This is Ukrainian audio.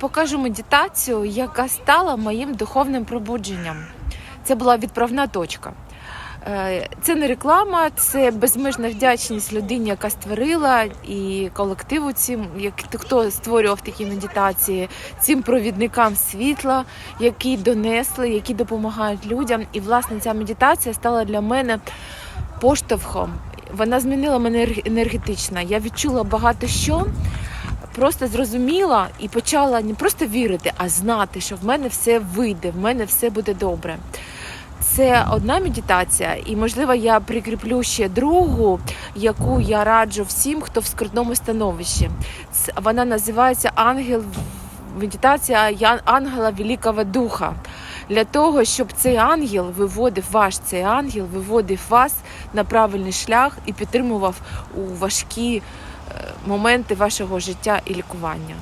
покажу медитацію, яка стала моїм духовним пробудженням. Це була відправна точка. Е, Це не реклама, це безмежна вдячність людині, яка створила, і колективу цим, як хто створював такі медитації, цим провідникам світла, які донесли, які допомагають людям. І власне ця медитація стала для мене поштовхом. Вона змінила мене енергетично. Я відчула багато що. Просто зрозуміла і почала не просто вірити, а знати, що в мене все вийде, в мене все буде добре. Це одна медитація, і можливо я прикріплю ще другу, яку я раджу всім, хто в скрутному становищі. Вона називається Ангел медитація ангела Великого Духа. Для того, щоб цей ангел виводив ваш цей ангел, виводив вас на правильний шлях і підтримував у важкі моменти вашого життя і лікування.